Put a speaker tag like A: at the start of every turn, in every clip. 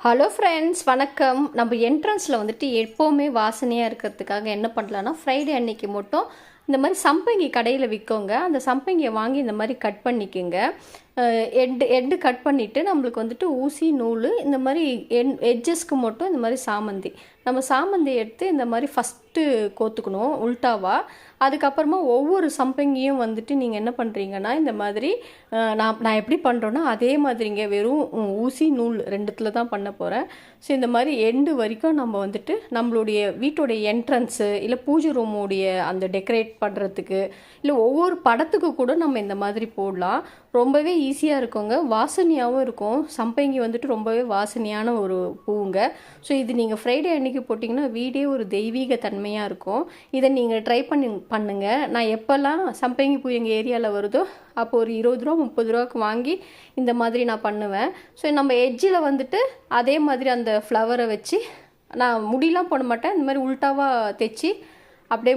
A: Hello friends வணக்கம். நம்ம என்ட்ரன்ஸில் வந்துட்டு எப்போவுமே வாசனையாக இருக்கிறதுக்காக என்ன பண்ணலான்னா ஃப்ரைடே அன்னைக்கு மட்டும் இந்த மாதிரி சம்பங்கி கடையில் விற்கோங்க அந்த சம்பங்கியை வாங்கி இந்த மாதிரி கட் பண்ணிக்கோங்க. எட்டு எட்டு கட் பண்ணிவிட்டு நம்மளுக்கு வந்துட்டு ஊசி நூல் இந்த மாதிரி என் எட்ஜஸ்க்கு மட்டும் இந்த மாதிரி சாமந்தி. நம்ம சாமந்தி எடுத்து இந்த மாதிரி ஃபஸ்ட்டு கோத்துக்கணும் உல்ட்டாவா அதுக்கப்புறமா ஒவ்வொரு சம்பங்கியும் வந்துட்டு நீங்கள் என்ன பண்ணுறீங்கன்னா இந்த மாதிரி நான் நான் எப்படி பண்ணுறேன்னா அதே மாதிரிங்க வெறும் ஊசி நூல் ரெண்டுத்துல தான் பண்ண போகிறேன் ஸோ இந்த மாதிரி எண்டு வரைக்கும் நம்ம வந்துட்டு நம்மளுடைய வீட்டுடைய என்ட்ரன்ஸு இல்லை பூஜை ரூமுடைய அந்த டெக்கரேட் பண்ணுறதுக்கு இல்லை ஒவ்வொரு படத்துக்கு கூட நம்ம இந்த மாதிரி போடலாம். ரொம்பவே ஈஸியாக இருக்குங்க. வாசனையாகவும் இருக்கும். சம்பங்கி வந்துட்டு ரொம்பவே வாசனையான ஒரு பூவுங்க. ஸோ இது நீங்கள் ஃப்ரைடே அன்னைக்கு போட்டிங்கன்னா வீடே ஒரு தெய்வீக தன்மையாக இருக்கும். இதை நீங்கள் ட்ரை பண்ணி பண்ணுங்கள் நான் எப்போல்லாம் சம்பங்கி பூ எங்கள் ஏரியாவில் வருதோ அப்போ ஒரு இருபது ரூபா முப்பது ரூபாய்க்கு வாங்கி இந்த மாதிரி நான் பண்ணுவேன். ஸோ நம்ம எட்ஜில் வந்துட்டு அதே மாதிரி அந்த ஃப்ளவரை வச்சு நான் முடியெலாம் போட மாட்டேன். இந்த மாதிரி உல்ட்டாவாக தைச்சி அப்படியே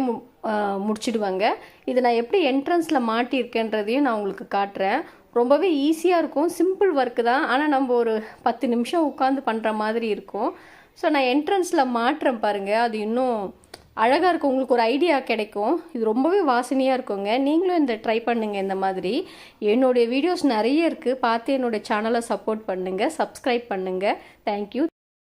A: முடிச்சிடுவாங்க. இதை நான் எப்படி என்ட்ரன்ஸில் மாட்டியிருக்கேன்றதையும் நான் உங்களுக்கு காட்டுறேன். ரொம்பவே ஈஸியாக இருக்கும். சிம்பிள் ஒர்க்கு தான். ஆனால் நம்ம ஒரு பத்து நிமிஷம் உட்காந்து பண்ணுற மாதிரி இருக்கும். ஸோ நான் என்ட்ரன்ஸில் மாட்டுறேன் பாருங்கள் அது இன்னும் அழகாக இருக்கும். உங்களுக்கு ஒரு ஐடியா கிடைக்கும். இது ரொம்பவே வாசனையாக இருக்குங்க. நீங்களும் இந்த ட்ரை பண்ணுங்கள் இந்த மாதிரி. என்னுடைய வீடியோஸ் நிறைய இருக்குது பார்த்து என்னுடைய சேனலை சப்போர்ட் பண்ணுங்கள் சப்ஸ்கிரைப் பண்ணுங்கள் தேங்க்யூ